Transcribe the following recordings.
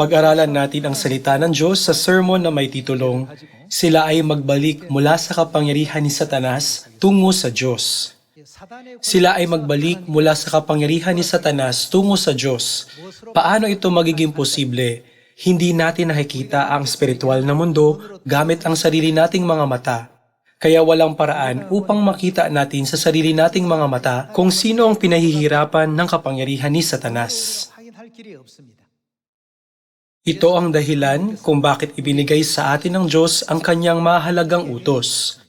Pag-aralan natin ang salita ng Diyos sa sermon na may titulong, Sila ay magbalik mula sa kapangyarihan ni Satanas tungo sa Diyos. Sila ay magbalik mula sa kapangyarihan ni Satanas tungo sa Diyos. Paano ito magiging posible? Hindi natin nakikita ang spiritual na mundo gamit ang sarili nating mga mata. Kaya walang paraan upang makita natin sa sarili nating mga mata kung sino ang pinahihirapan ng kapangyarihan ni Satanas. Ito ang dahilan kung bakit ibinigay sa atin ng Diyos ang kanyang mahalagang utos.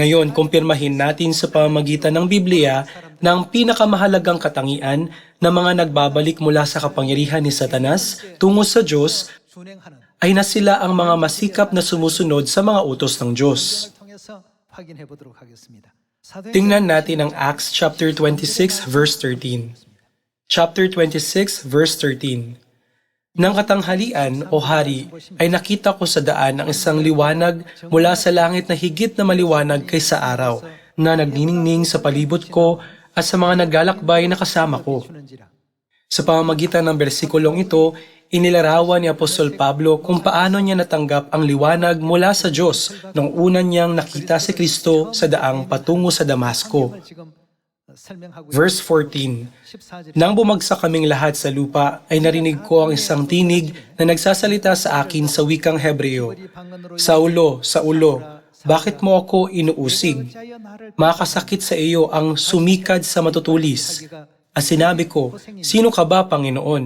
Ngayon, kumpirmahin natin sa pamamagitan ng Biblia na ang pinakamahalagang katangian na mga nagbabalik mula sa kapangyarihan ni Satanas tungo sa Diyos ay na sila ang mga masikap na sumusunod sa mga utos ng Diyos. Tingnan natin ang Acts chapter 26 verse 13. Chapter 26 verse 13. Nang katanghalian o hari ay nakita ko sa daan ang isang liwanag mula sa langit na higit na maliwanag kaysa araw na nagniningning sa palibot ko at sa mga naglalakbay na kasama ko. Sa pamamagitan ng bersikulong ito, inilarawan ni Apostol Pablo kung paano niya natanggap ang liwanag mula sa Diyos nung una niyang nakita si Kristo sa daang patungo sa Damasco. Verse 14 14절 Nang bumagsak kaming lahat sa lupa, ay narinig ko ang isang tinig na nagsasalita sa akin sa wikang Hebreo. Saulo, Saulo, bakit mo ako inuusig? Makasakit sa iyo ang sumikad sa matutulis. At sinabi ko, Sino ka ba, Panginoon?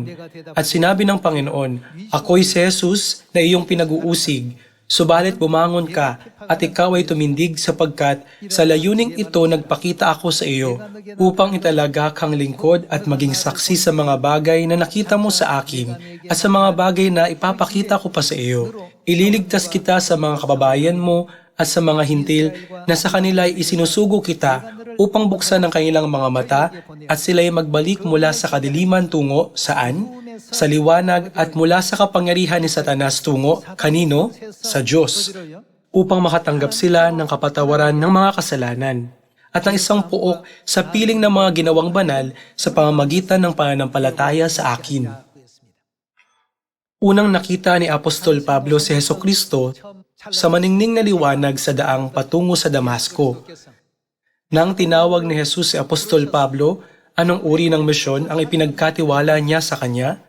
At sinabi ng Panginoon, Ako'y si Jesus na iyong pinag-uusig. Subalit bumangon ka at ikaw ay tumindig sapagkat sa layuning ito nagpakita ako sa iyo upang italaga kang lingkod at maging saksi sa mga bagay na nakita mo sa akin at sa mga bagay na ipapakita ko pa sa iyo. Ililigtas kita sa mga kababayan mo at sa mga hintil na sa kanila ay isinusugo kita upang buksan ang kanilang mga mata at sila ay magbalik mula sa kadiliman tungo saan? Sa liwanag at mula sa kapangyarihan ni Satanas tungo kanino? Sa Diyos upang makatanggap sila ng kapatawaran ng mga kasalanan at ng isang puok sa piling ng mga ginawang banal sa pamamagitan ng pananampalataya sa akin. Unang nakita ni Apostol Pablo si Heso Kristo sa maningning na liwanag sa daang patungo sa Damasco. Nang tinawag ni Jesus si Apostol Pablo, anong uri ng misyon ang ipinagkatiwala niya sa kanya?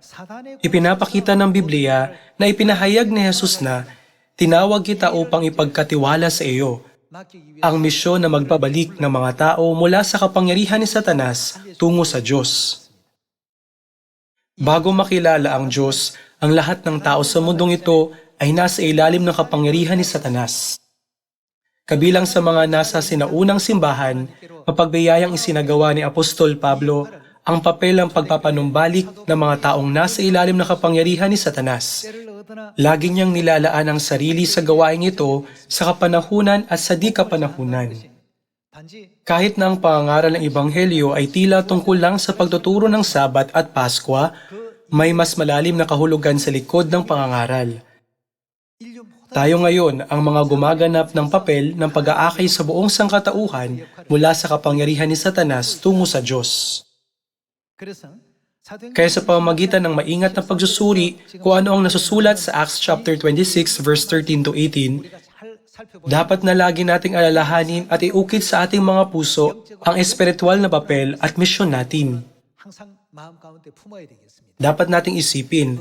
Ipinapakita ng Biblia na ipinahayag ni Jesus na tinawag kita upang ipagkatiwala sa iyo ang misyon na magpabalik ng mga tao mula sa kapangyarihan ni Satanas tungo sa Diyos. Bago makilala ang Diyos, ang lahat ng tao sa mundong ito ay nasa ilalim ng kapangyarihan ni Satanas. Kabilang sa mga nasa sinaunang simbahan, mapagbiyayang isinagawa ni Apostol Pablo ang papel ng pagpapanumbalik ng mga taong nasa ilalim ng kapangyarihan ni Satanas. Lagi niyang nilalaan ang sarili sa gawaing ito sa kapanahunan at sa di kapanahunan. Kahit na ang pangangaral ng Ebanghelyo ay tila tungkol lang sa pagtuturo ng Sabat at Paskwa, may mas malalim na kahulugan sa likod ng pangangaral. Tayo ngayon ang mga gumaganap ng papel ng pag-aakay sa buong sangkatauhan mula sa kapangyarihan ni Satanas tungo sa Diyos. Kaya sa pamamagitan ng maingat na pagsusuri kung ano ang nasusulat sa Acts chapter 26 verse 13 to 18, dapat na lagi nating alalahanin at iukit sa ating mga puso ang espiritual na papel at misyon natin. Dapat nating isipin,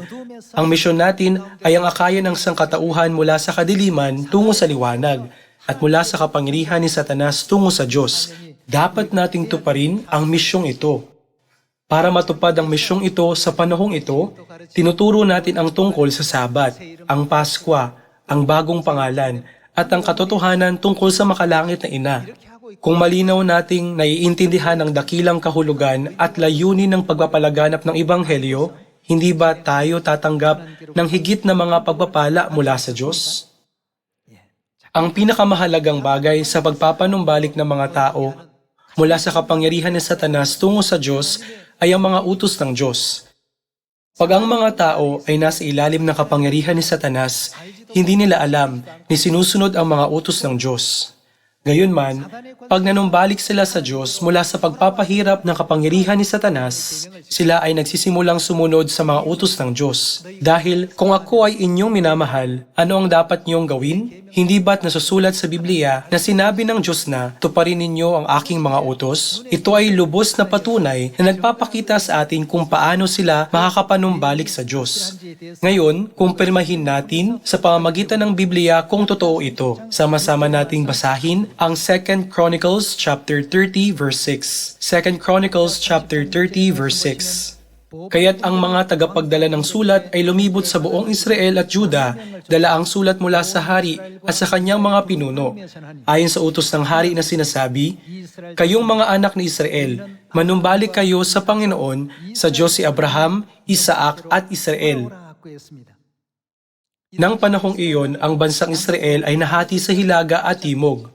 ang misyon natin ay ang akaya ng sangkatauhan mula sa kadiliman tungo sa liwanag at mula sa kapangyarihan ni Satanas tungo sa Diyos. Dapat nating tuparin ang misyong ito. Para matupad ang misyong ito sa panahong ito, tinuturo natin ang tungkol sa Sabat, ang Paskwa, ang bagong pangalan, at ang katotohanan tungkol sa makalangit na ina. Kung malinaw nating naiintindihan ang dakilang kahulugan at layunin ng pagpapalaganap ng Ebanghelyo, hindi ba tayo tatanggap ng higit na mga pagpapala mula sa Diyos? Ang pinakamahalagang bagay sa pagpapanumbalik ng mga tao mula sa kapangyarihan ni Satanas tungo sa Diyos ay ang mga utos ng Diyos. Pag ang mga tao ay nasa ilalim ng kapangyarihan ni Satanas, hindi nila alam ni sinusunod ang mga utos ng Diyos. Gayunman, pag nanumbalik sila sa Diyos mula sa pagpapahirap ng kapangyarihan ni Satanas, sila ay nagsisimulang sumunod sa mga utos ng Diyos. Dahil kung ako ay inyong minamahal, ano ang dapat niyong gawin? Hindi ba't nasusulat sa Biblia na sinabi ng Diyos na tuparin ninyo ang aking mga utos? Ito ay lubos na patunay na nagpapakita sa atin kung paano sila makakapanumbalik sa Diyos. Ngayon, kumpirmahin natin sa pamamagitan ng Biblia kung totoo ito. Sama-sama nating basahin ang 2 Chronicles chapter 30 verse 6. 2 Chronicles chapter 30 verse 6. Kaya't ang mga tagapagdala ng sulat ay lumibot sa buong Israel at Juda, dala ang sulat mula sa hari at sa kanyang mga pinuno. Ayon sa utos ng hari na sinasabi, Kayong mga anak ni Israel, manumbalik kayo sa Panginoon, sa Diyos si Abraham, Isaac at Israel. Nang panahong iyon, ang bansang Israel ay nahati sa hilaga at timog.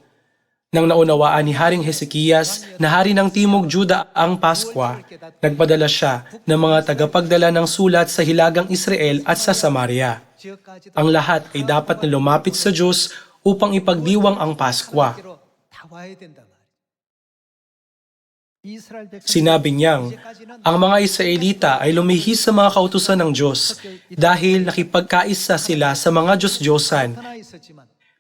Nang naunawaan ni Haring Hezekias na hari ng Timog Juda ang Paskwa, nagpadala siya ng mga tagapagdala ng sulat sa hilagang Israel at sa Samaria. Ang lahat ay dapat na lumapit sa Diyos upang ipagdiwang ang Paskwa. Sinabi niyang, ang mga Israelita ay lumihis sa mga kautusan ng Diyos dahil nakipagkaisa sila sa mga Diyos-Diyosan.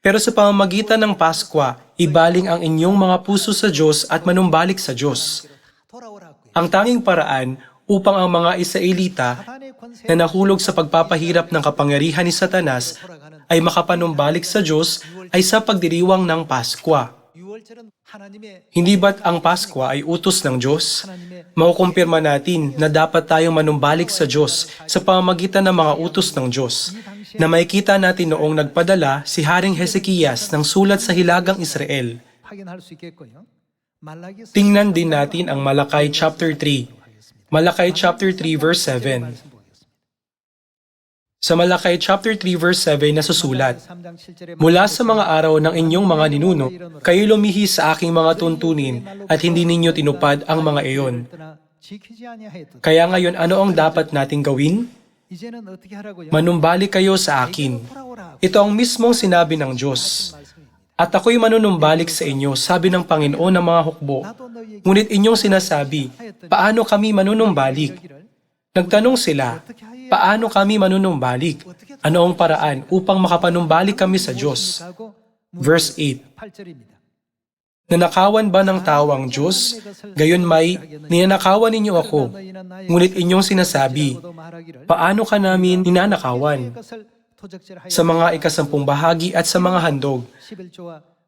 Pero sa pamamagitan ng Paskwa, ibaling ang inyong mga puso sa Diyos at manumbalik sa Diyos. Ang tanging paraan upang ang mga Israelita na nahulog sa pagpapahirap ng kapangyarihan ni Satanas ay makapanumbalik sa Diyos ay sa pagdiriwang ng Paskwa. Hindi ba't ang Paskwa ay utos ng Diyos? Makukumpirma natin na dapat tayong manumbalik sa Diyos sa pamamagitan ng mga utos ng Diyos na makikita natin noong nagpadala si Haring Hezekias ng sulat sa Hilagang Israel. Tingnan din natin ang Malakay chapter 3. Malakay chapter 3 verse 7. Sa Malakay chapter 3 verse 7 nasusulat, Mula sa mga araw ng inyong mga ninuno, kayo lumihis sa aking mga tuntunin at hindi ninyo tinupad ang mga iyon. Kaya ngayon ano ang dapat nating gawin? Manumbalik kayo sa akin. Ito ang mismong sinabi ng Diyos. At ako'y manunumbalik sa inyo, sabi ng Panginoon ng mga hukbo. Ngunit inyong sinasabi, paano kami manunumbalik? Nagtanong sila, paano kami manunumbalik? Ano ang paraan upang makapanumbalik kami sa Diyos? Verse 8, Nanakawan ba ng tao ang Diyos? Gayon may, ninanakawan ninyo ako. Ngunit inyong sinasabi, paano ka namin ninanakawan? Sa mga ikasampung bahagi at sa mga handog,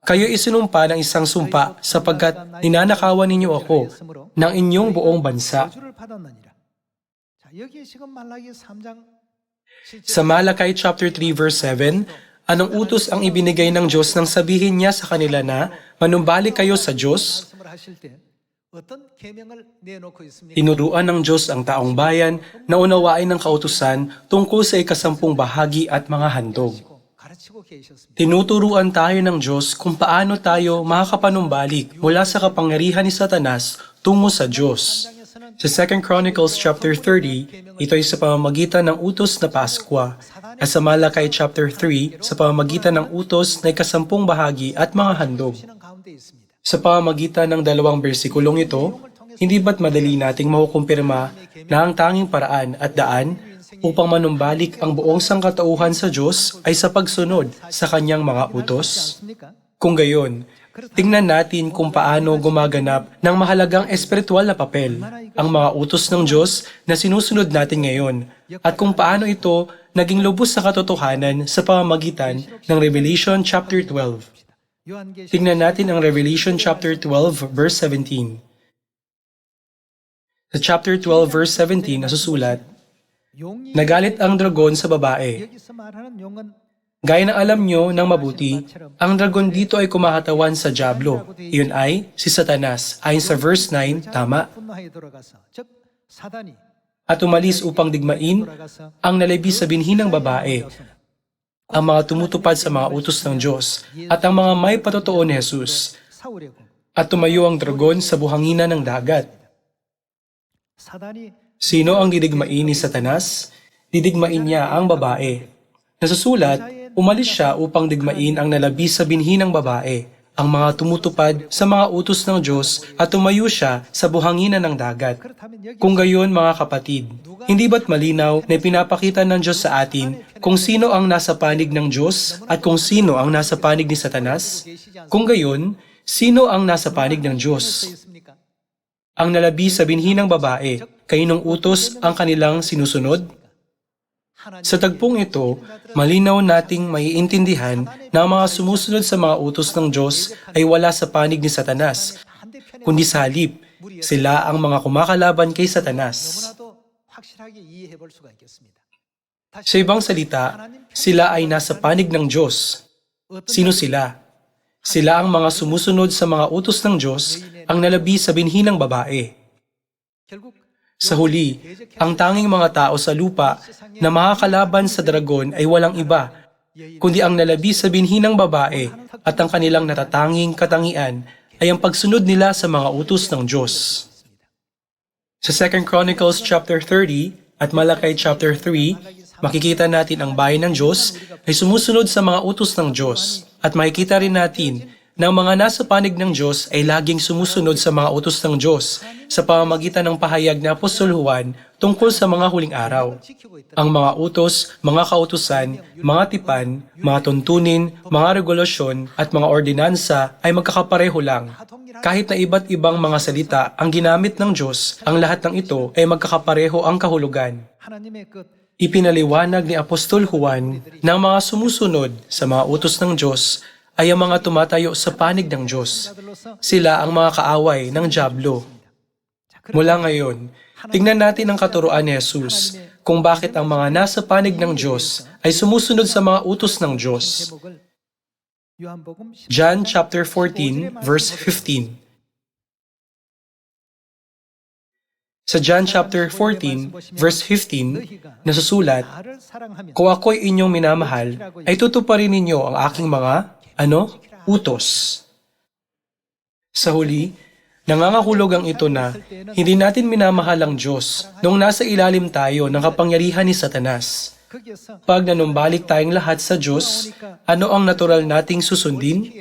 kayo isinumpa ng isang sumpa sapagkat ninanakawan ninyo ako ng inyong buong bansa. Sa Malakay chapter 3 verse 7, anong utos ang ibinigay ng Diyos nang sabihin niya sa kanila na manumbalik kayo sa Diyos? Tinuruan ng Diyos ang taong bayan na unawain ng kautusan tungkol sa ikasampung bahagi at mga handog. Tinuturuan tayo ng Diyos kung paano tayo makakapanumbalik mula sa kapangyarihan ni Satanas tungo sa Diyos. Sa 2 Chronicles chapter 30, ito ay sa pamamagitan ng utos na Paskwa, at sa Malakay chapter 3, sa pamamagitan ng utos na ikasampung bahagi at mga handog. Sa pamamagitan ng dalawang bersikulong ito, hindi ba't madali nating makukumpirma na ang tanging paraan at daan upang manumbalik ang buong sangkatauhan sa Diyos ay sa pagsunod sa kanyang mga utos? Kung gayon, tingnan natin kung paano gumaganap ng mahalagang espiritual na papel ang mga utos ng Diyos na sinusunod natin ngayon at kung paano ito naging lubos sa katotohanan sa pamamagitan ng Revelation chapter 12. Tingnan natin ang Revelation chapter 12 verse 17. Sa chapter 12 verse 17 nasusulat, Nagalit ang dragon sa babae. Gaya ng alam nyo ng mabuti, ang dragon dito ay kumahatawan sa Diablo. Iyon ay si Satanas. Ayon sa verse 9, tama. At umalis upang digmain ang nalibis sa binhi ng babae, ang mga tumutupad sa mga utos ng Diyos, at ang mga may patotoo ni Jesus. At tumayo ang dragon sa buhangina ng dagat. Sino ang didigmain ni Satanas? Didigmain niya ang babae. Nasusulat, umalis siya upang digmain ang nalabi sa binhi ng babae, ang mga tumutupad sa mga utos ng Diyos at tumayo siya sa buhanginan ng dagat. Kung gayon mga kapatid, hindi ba't malinaw na pinapakita ng Diyos sa atin kung sino ang nasa panig ng Diyos at kung sino ang nasa panig ni Satanas? Kung gayon, sino ang nasa panig ng Diyos? Ang nalabi sa binhi ng babae, kaninong utos ang kanilang sinusunod? Sa tagpong ito, malinaw nating maiintindihan na ang mga sumusunod sa mga utos ng Diyos ay wala sa panig ni Satanas, kundi sa halip, sila ang mga kumakalaban kay Satanas. Sa ibang salita, sila ay nasa panig ng Diyos. Sino sila? Sila ang mga sumusunod sa mga utos ng Diyos ang nalabi sa binhi ng babae. Sa huli, ang tanging mga tao sa lupa na makakalaban sa dragon ay walang iba, kundi ang nalabi sa binhi ng babae at ang kanilang natatanging katangian ay ang pagsunod nila sa mga utos ng Diyos. Sa 2 Chronicles chapter 30 at Malakay chapter 3, makikita natin ang bayan ng Diyos ay sumusunod sa mga utos ng Diyos. At makikita rin natin na mga nasa panig ng Diyos ay laging sumusunod sa mga utos ng Diyos sa pamamagitan ng pahayag na Apostol Juan tungkol sa mga huling araw. Ang mga utos, mga kautusan, mga tipan, mga tuntunin, mga regulasyon at mga ordinansa ay magkakapareho lang. Kahit na iba't ibang mga salita ang ginamit ng Diyos, ang lahat ng ito ay magkakapareho ang kahulugan. Ipinaliwanag ni Apostol Juan na mga sumusunod sa mga utos ng Diyos ay ang mga tumatayo sa panig ng Diyos. Sila ang mga kaaway ng Diablo. Mula ngayon, tingnan natin ang katuroan ni Jesus kung bakit ang mga nasa panig ng Diyos ay sumusunod sa mga utos ng Diyos. John chapter 14 verse 15. Sa John chapter 14 verse 15 nasusulat, Kung ako'y inyong minamahal, ay tutuparin ninyo ang aking mga ano? Utos. Sa huli, nangangakulog ang ito na hindi natin minamahal ang Diyos nung nasa ilalim tayo ng kapangyarihan ni Satanas. Pag nanumbalik tayong lahat sa Diyos, ano ang natural nating susundin?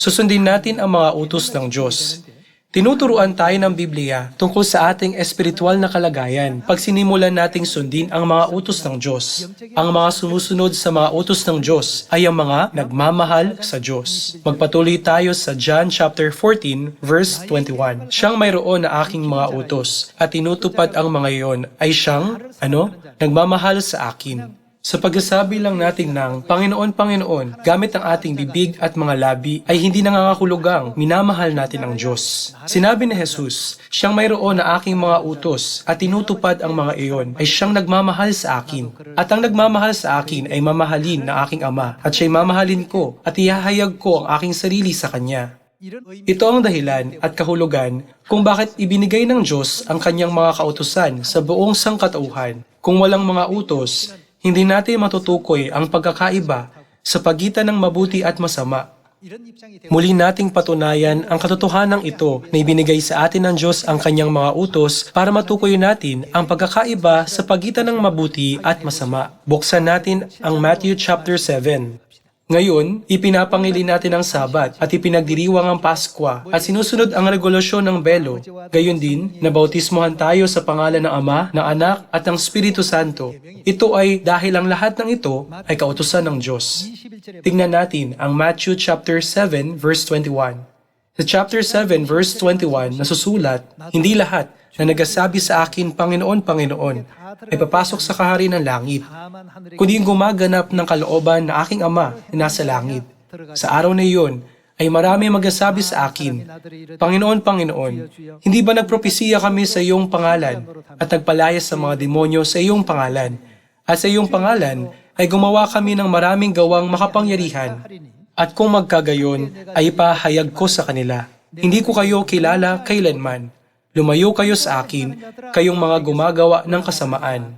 Susundin natin ang mga utos ng Diyos Tinuturuan tayo ng Biblia tungkol sa ating espiritual na kalagayan pag sinimulan nating sundin ang mga utos ng Diyos. Ang mga sumusunod sa mga utos ng Diyos ay ang mga nagmamahal sa Diyos. Magpatuloy tayo sa John chapter 14 verse 21. Siyang mayroon na aking mga utos at tinutupad ang mga iyon ay siyang, ano, nagmamahal sa akin. Sa pagsasabi lang natin ng Panginoon, Panginoon, gamit ang ating bibig at mga labi ay hindi nangangakulugang minamahal natin ang Diyos. Sinabi ni Jesus, Siyang mayroon na aking mga utos at tinutupad ang mga iyon ay siyang nagmamahal sa akin. At ang nagmamahal sa akin ay mamahalin na aking ama at siya'y mamahalin ko at ihahayag ko ang aking sarili sa kanya. Ito ang dahilan at kahulugan kung bakit ibinigay ng Diyos ang kanyang mga kautusan sa buong sangkatauhan. Kung walang mga utos, hindi natin matutukoy ang pagkakaiba sa pagitan ng mabuti at masama. Muli nating patunayan ang katotohanan ito na ibinigay sa atin ng Diyos ang kanyang mga utos para matukoy natin ang pagkakaiba sa pagitan ng mabuti at masama. Buksan natin ang Matthew chapter 7. Ngayon, ipinapangili natin ang Sabat at ipinagdiriwang ang Paskwa at sinusunod ang regulasyon ng belo. Gayon din, nabautismohan tayo sa pangalan ng Ama, ng Anak at ng Espiritu Santo. Ito ay dahil ang lahat ng ito ay kautusan ng Diyos. 21절에 Tingnan natin ang Matthew chapter 7 verse 21. Sa chapter 7 verse 21 nasusulat, Hindi lahat na nagasabi sa akin, Panginoon, Panginoon, ay papasok sa kahari ng langit, kundi yung gumaganap ng kalooban na aking ama na nasa langit. Sa araw na iyon, ay marami magsasabi sa akin, Panginoon, Panginoon, hindi ba nagpropesiya kami sa iyong pangalan at nagpalaya sa mga demonyo sa iyong pangalan? At sa iyong pangalan ay gumawa kami ng maraming gawang makapangyarihan. At kung magkagayon, ay ipahayag ko sa kanila. Hindi ko kayo kilala kailanman. Lumayo kayo sa akin, kayong mga gumagawa ng kasamaan.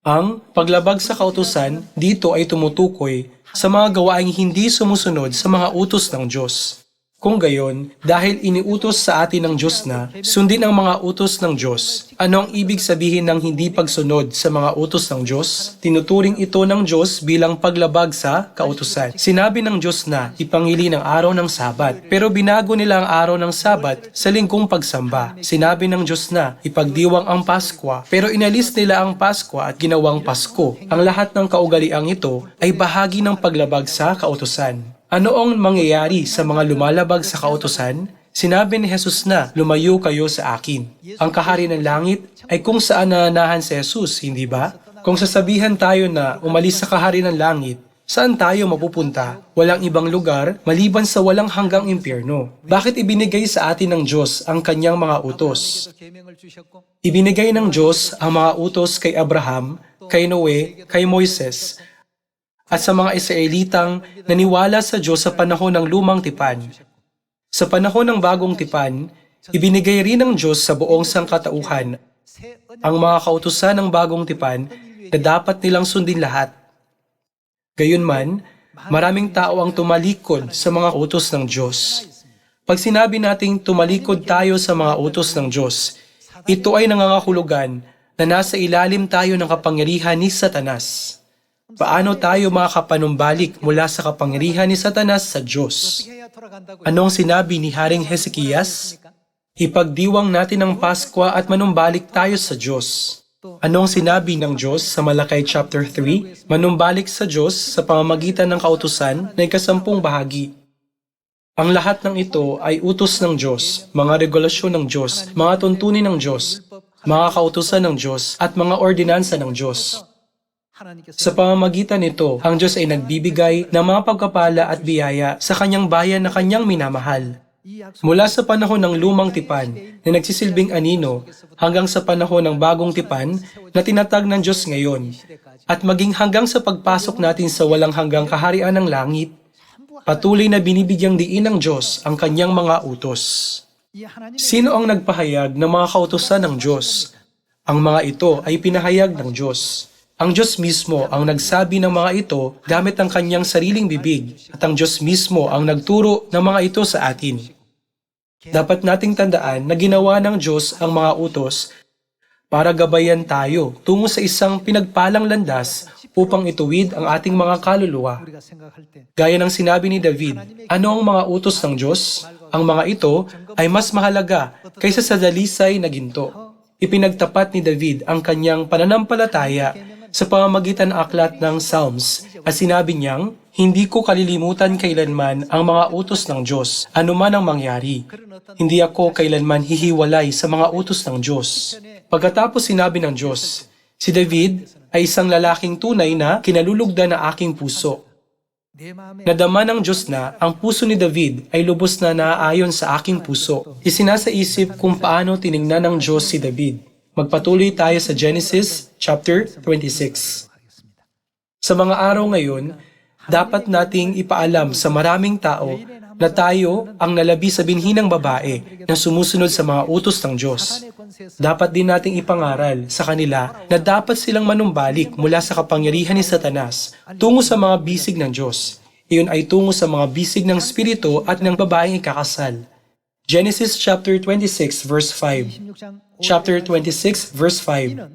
Ang paglabag sa kautusan dito ay tumutukoy sa mga gawaing hindi sumusunod sa mga utos ng Diyos. Kung gayon, dahil iniutos sa atin ng Diyos na sundin ang mga utos ng Diyos, ano ang ibig sabihin ng hindi pagsunod sa mga utos ng Diyos? Tinuturing ito ng Diyos bilang paglabag sa kautusan. Sinabi ng Diyos na ipangili ng araw ng Sabat, pero binago nila ang araw ng Sabat sa linggong pagsamba. Sinabi ng Diyos na ipagdiwang ang Paskwa, pero inalis nila ang Paskwa at ginawang Pasko. Ang lahat ng kaugaliang ito ay bahagi ng paglabag sa kautusan. Ano ang mangyayari sa mga lumalabag sa kautosan? Sinabi ni Jesus na, lumayo kayo sa akin. Ang kahari ng langit ay kung saan nananahan si Jesus, hindi ba? Kung sasabihan tayo na umalis sa kahari ng langit, Saan tayo mapupunta? Walang ibang lugar maliban sa walang hanggang impyerno. Bakit ibinigay sa atin ng Diyos ang kanyang mga utos? Ibinigay ng Diyos ang mga utos kay Abraham, kay Noe, kay Moises, at sa mga Israelitang naniwala sa Diyos sa panahon ng lumang tipan. Sa panahon ng bagong tipan, ibinigay rin ng Diyos sa buong sangkatauhan ang mga kautusan ng bagong tipan na dapat nilang sundin lahat. Gayunman, maraming tao ang tumalikod sa mga utos ng Diyos. Pag sinabi nating tumalikod tayo sa mga utos ng Diyos, ito ay nangangahulugan na nasa ilalim tayo ng kapangyarihan ni Satanas. Paano tayo makakapanumbalik mula sa kapangyarihan ni Satanas sa Diyos? Anong sinabi ni Haring Hezekias? Ipagdiwang natin ang Paskwa at manumbalik tayo sa Diyos. Anong sinabi ng Diyos sa Malakay chapter 3? Manumbalik sa Diyos sa pamamagitan ng kautusan na ikasampung bahagi. Ang lahat ng ito ay utos ng Diyos, mga regulasyon ng Diyos, mga tuntunin ng Diyos, mga kautusan ng Diyos, at mga ordinansa ng Diyos. Sa pamamagitan nito, ang Diyos ay nagbibigay ng mga pagkapala at biyaya sa kanyang bayan na kanyang minamahal. Mula sa panahon ng lumang tipan na nagsisilbing anino hanggang sa panahon ng bagong tipan na tinatag ng Diyos ngayon at maging hanggang sa pagpasok natin sa walang hanggang kaharian ng langit, patuloy na binibigyang diin ng Diyos ang kanyang mga utos. Sino ang nagpahayag ng mga kautosan ng Diyos? Ang mga ito ay pinahayag ng Diyos. Ang Diyos mismo ang nagsabi ng mga ito gamit ang kanyang sariling bibig at ang Diyos mismo ang nagturo ng mga ito sa atin. Dapat nating tandaan na ginawa ng Diyos ang mga utos para gabayan tayo tungo sa isang pinagpalang landas upang ituwid ang ating mga kaluluwa. Gaya ng sinabi ni David, ano ang mga utos ng Diyos? Ang mga ito ay mas mahalaga kaysa sa dalisay na ginto. Ipinagtapat ni David ang kanyang pananampalataya sa pamamagitan ng aklat ng Psalms at sinabi niyang, Hindi ko kalilimutan kailanman ang mga utos ng Diyos, anuman ang mangyari. Hindi ako kailanman hihiwalay sa mga utos ng Diyos. Pagkatapos sinabi ng Diyos, si David ay isang lalaking tunay na kinalulugda na aking puso. Nadama ng Diyos na ang puso ni David ay lubos na naaayon sa aking puso. Isinasaisip kung paano tiningnan ng Diyos si David. Magpatuloy tayo sa Genesis chapter 26. Sa mga araw ngayon, dapat nating ipaalam sa maraming tao na tayo ang nalabi sa binhinang babae na sumusunod sa mga utos ng Diyos. Dapat din nating ipangaral sa kanila na dapat silang manumbalik mula sa kapangyarihan ni Satanas tungo sa mga bisig ng Diyos. Iyon ay tungo sa mga bisig ng Espiritu at ng babaeng ikakasal Genesis chapter 26 verse 5. Chapter 26 verse 5.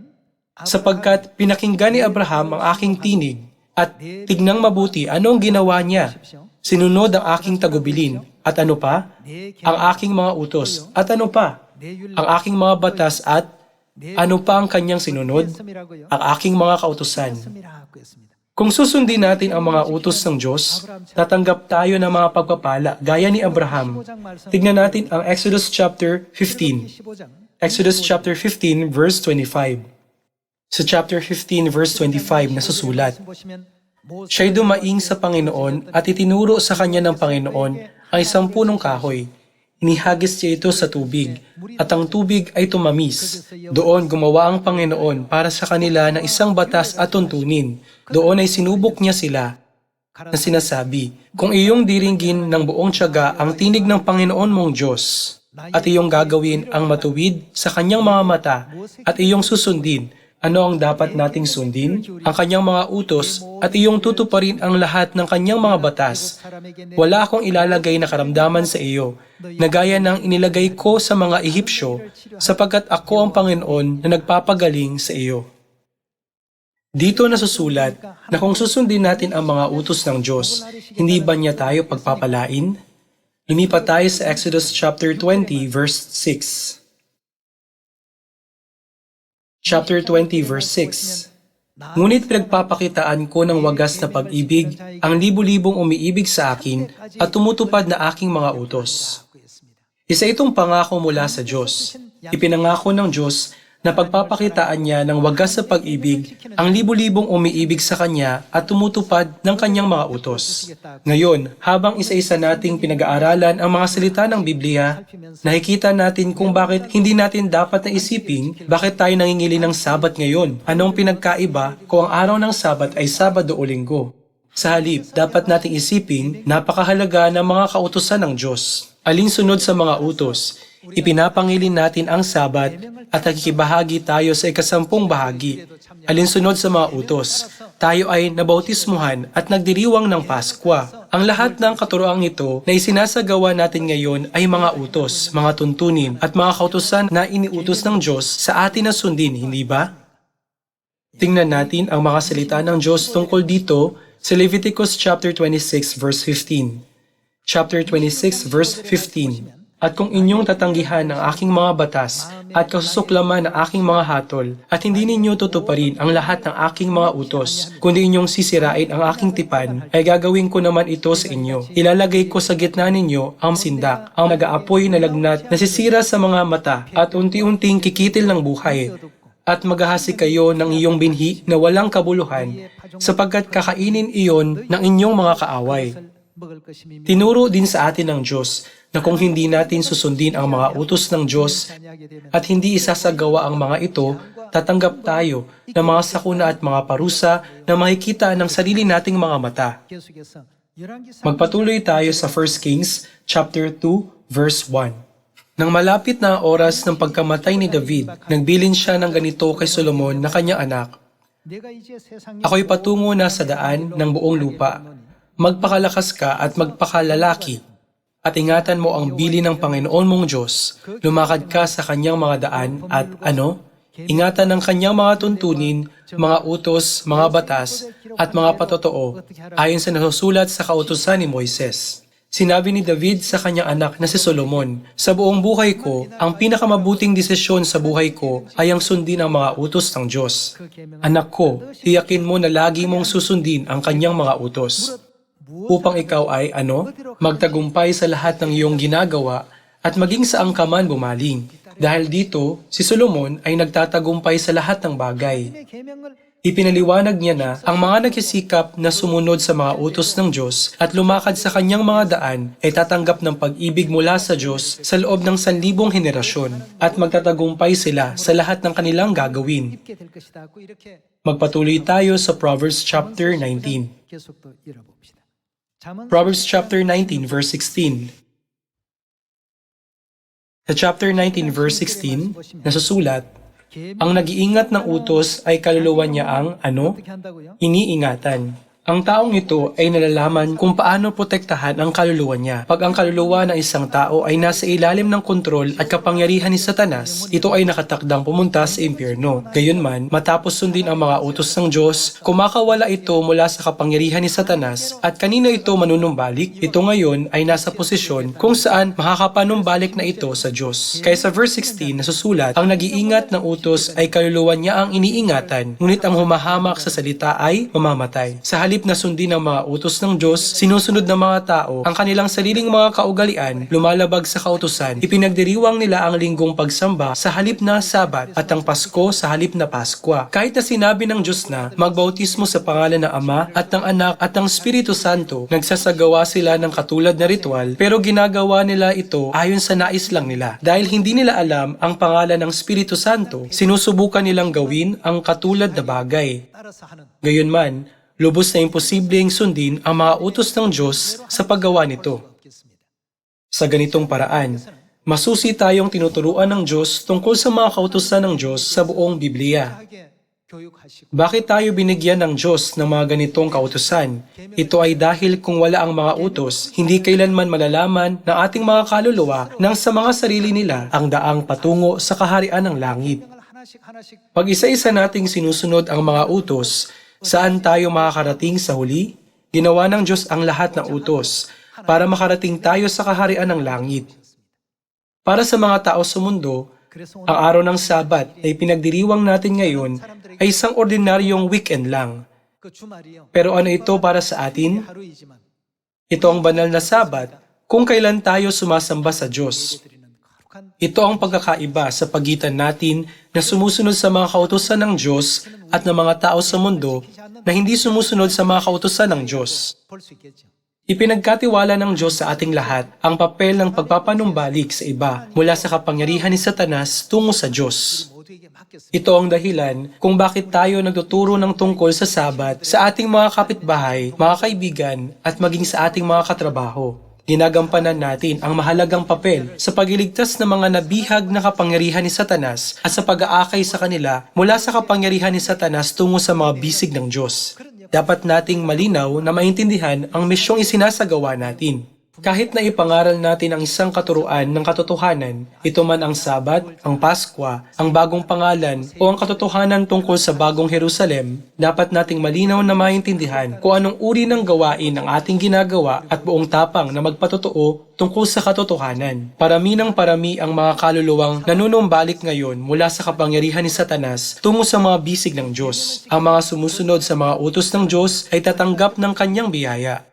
Sapagkat pinakinggan ni Abraham ang aking tinig at tignang mabuti anong ginawa niya. Sinunod ang aking tagubilin at ano pa? Ang aking mga utos at ano pa? Ang aking mga batas at ano pa ang kanyang sinunod? Ang aking mga kautusan. Kung susundin natin ang mga utos ng Diyos, tatanggap tayo ng mga pagpapala gaya ni Abraham. Tignan natin ang Exodus chapter 15. Exodus chapter 15 verse 25. Sa chapter 15 verse 25 na susulat, Siya'y dumaing sa Panginoon at itinuro sa kanya ng Panginoon ang isang punong kahoy Inihagis niya ito sa tubig, at ang tubig ay tumamis. Doon gumawa ang Panginoon para sa kanila ng isang batas at tuntunin. Doon ay sinubok niya sila na sinasabi, Kung iyong diringgin ng buong tiyaga ang tinig ng Panginoon mong Diyos, at iyong gagawin ang matuwid sa kanyang mga mata, at iyong susundin Ano ang dapat nating sundin? Ang kanyang mga utos at iyong tutuparin ang lahat ng kanyang mga batas. Wala akong ilalagay na karamdaman sa iyo, na gaya ng inilagay ko sa mga Ehipsyo, sapagkat ako ang Panginoon na nagpapagaling sa iyo. Dito nasusulat na kung susundin natin ang mga utos ng Diyos, hindi ba niya tayo pagpapalain? Lumipat tayo sa Exodus chapter 20 verse 6. Chapter 20 verse 6. Ngunit pinagpapakitaan ko ng wagas na pag-ibig ang libu-libong umiibig sa akin at tumutupad na aking mga utos. Isa itong pangako mula sa Diyos. Ipinangako ng Diyos na pagpapakitaan niya ng wagas sa pag-ibig ang libu-libong umiibig sa Kanya at tumutupad ng Kanyang mga utos. Ngayon, habang isa-isa nating pinag-aaralan ang mga salita ng Biblia, nakikita natin kung bakit hindi natin dapat na isipin bakit tayo nangingili ng Sabat ngayon. Anong pinagkaiba kung ang araw ng Sabat ay Sabado o Linggo? Sa halip, dapat nating isipin napakahalaga ng mga kautusan ng Diyos. Alinsunod sa mga utos, ipinapangilin natin ang Sabat at nakikibahagi tayo sa ikasampung bahagi. Alinsunod sa mga utos, tayo ay nabautismuhan at nagdiriwang ng Paskwa. Ang lahat ng katuroang ito na isinasagawa natin ngayon ay mga utos, mga tuntunin at mga kautusan na iniutos ng Diyos sa atin na sundin, hindi ba? Tingnan natin ang mga salita ng Diyos tungkol dito sa Leviticus chapter 26 verse 15. Chapter 26 verse 15. At kung inyong tatanggihan ang aking mga batas at kasusuklaman ang aking mga hatol at hindi ninyo tutuparin ang lahat ng aking mga utos, kundi inyong sisirain ang aking tipan, ay gagawin ko naman ito sa inyo. Ilalagay ko sa gitna ninyo ang sindak, ang nag-aapoy na lagnat, nasisira sa mga mata at unti-unting kikitil ng buhay at maghahasi kayo ng iyong binhi na walang kabuluhan, sapagkat kakainin iyon ng inyong mga kaaway. Tinuro din sa atin ng Diyos na kung hindi natin susundin ang mga utos ng Diyos at hindi isasagawa ang mga ito, tatanggap tayo ng mga sakuna at mga parusa na makikita ng sarili nating mga mata. Magpatuloy tayo sa 1 Kings chapter 2 verse 1. Nang malapit na oras ng pagkamatay ni David, nagbilin siya ng ganito kay Solomon na kanyang anak, Ako'y patungo na sa daan ng buong lupa. Magpakalakas ka at magpakalalaki. At ingatan mo ang bili ng Panginoon mong Diyos. Lumakad ka sa kanyang mga daan at ano? Ingatan ng kanyang mga tuntunin, mga utos, mga batas, at mga patotoo, ayon sa nasusulat sa kautusan ni Moises. Sinabi ni David sa kanyang anak na si Solomon, Sa buong buhay ko, ang pinakamabuting desisyon sa buhay ko ay ang sundin ang mga utos ng Diyos. Anak ko, tiyakin mo na lagi mong susundin ang kanyang mga utos. Upang ikaw ay ano? Magtagumpay sa lahat ng iyong ginagawa at maging saang ka man bumaling. Dahil dito, si Solomon ay nagtatagumpay sa lahat ng bagay. Ipinaliwanag niya na ang mga nagsisikap na sumunod sa mga utos ng Diyos at lumakad sa kanyang mga daan ay tatanggap ng pag-ibig mula sa Diyos sa loob ng sanlibong henerasyon at magtatagumpay sila sa lahat ng kanilang gagawin. Magpatuloy tayo sa Proverbs chapter 19. Proverbs chapter 19 verse 16. Sa chapter 19 verse 16, nasusulat, ang nag-iingat ng utos ay kaluluwa niya ang ano? Iniingatan. Ang taong ito ay nalalaman kung paano protektahan ang kaluluwa niya. Pag ang kaluluwa ng isang tao ay nasa ilalim ng kontrol at kapangyarihan ni Satanas, ito ay nakatakdang pumunta sa impyerno. Gayunman, matapos sundin ang mga utos ng Diyos, kumakawala ito mula sa kapangyarihan ni Satanas at kanino ito manunumbalik, ito ngayon ay nasa posisyon kung saan makakapanumbalik na ito sa Diyos. Kaya sa verse 16 nasusulat, ang nag-iingat ng utos ay kaluluwa niya ang iniingatan, ngunit ang humahamak sa salita ay mamamatay. Sa halip na sundin ang mga utos ng Diyos, sinusunod ng mga tao ang kanilang sariling mga kaugalian, lumalabag sa kautusan, ipinagdiriwang nila ang linggong pagsamba sa halip na Sabat at ang Pasko sa halip na Paskwa. Kahit na sinabi ng Diyos na magbautismo sa pangalan ng Ama at ng Anak at ng Espiritu Santo, nagsasagawa sila ng katulad na ritual pero ginagawa nila ito ayon sa nais lang nila. Dahil hindi nila alam ang pangalan ng Espiritu Santo, sinusubukan nilang gawin ang katulad na bagay. Gayunman, lubos na imposibleng sundin ang mga utos ng Diyos sa paggawa nito. Sa ganitong paraan, masusi tayong tinuturuan ng Diyos tungkol sa mga kautusan ng Diyos sa buong Biblia. Bakit tayo binigyan ng Diyos ng mga ganitong kautusan? Ito ay dahil kung wala ang mga utos, hindi kailanman malalaman ng ating mga kaluluwa nang sa mga sarili nila ang daang patungo sa kaharian ng langit. Pag isa-isa nating sinusunod ang mga utos, Saan tayo makakarating sa huli? Ginawa ng Diyos ang lahat ng utos para makarating tayo sa kaharian ng langit. Para sa mga tao sa mundo, ang araw ng Sabat na ipinagdiriwang natin ngayon ay isang ordinaryong weekend lang. Pero ano ito para sa atin? Ito ang banal na Sabat kung kailan tayo sumasamba sa Diyos. Ito ang pagkakaiba sa pagitan natin na sumusunod sa mga kautosan ng Diyos at ng mga tao sa mundo na hindi sumusunod sa mga kautosan ng Diyos. Ipinagkatiwala ng Diyos sa ating lahat ang papel ng pagpapanumbalik sa iba mula sa kapangyarihan ni Satanas tungo sa Diyos. Ito ang dahilan kung bakit tayo nagtuturo ng tungkol sa Sabat sa ating mga kapitbahay, mga kaibigan, at maging sa ating mga katrabaho. Ginagampanan natin ang mahalagang papel sa pagliligtas ng mga nabihag na kapangyarihan ni Satanas at sa pag-aakay sa kanila mula sa kapangyarihan ni Satanas tungo sa mga bisig ng Diyos. Dapat nating malinaw na maintindihan ang misyong isinasagawa natin. Kahit na ipangaral natin ang isang katuruan ng katotohanan, ito man ang Sabat, ang Paskwa, ang bagong pangalan, o ang katotohanan tungkol sa bagong Jerusalem, dapat nating malinaw na maintindihan kung anong uri ng gawain ang ating ginagawa at buong tapang na magpatotoo tungkol sa katotohanan. Parami ng parami ang mga kaluluwang nanunumbalik ngayon mula sa kapangyarihan ni Satanas tungo sa mga bisig ng Diyos. Ang mga sumusunod sa mga utos ng Diyos ay tatanggap ng kanyang biyaya.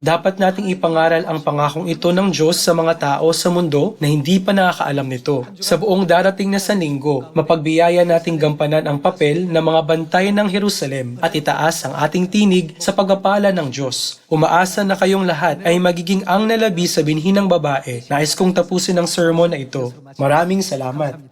Dapat nating ipangaral ang pangakong ito ng Diyos sa mga tao sa mundo na hindi pa nakakaalam nito. Sa buong darating na sanlinggo, mapagbiyaya nating gampanan ang papel ng mga bantay ng Jerusalem at itaas ang ating tinig sa pagpapala ng Diyos. Umaasa na kayong lahat ay magiging ang nalabi sa binhi ng babae. Nais kong tapusin ang sermon na ito. Maraming salamat.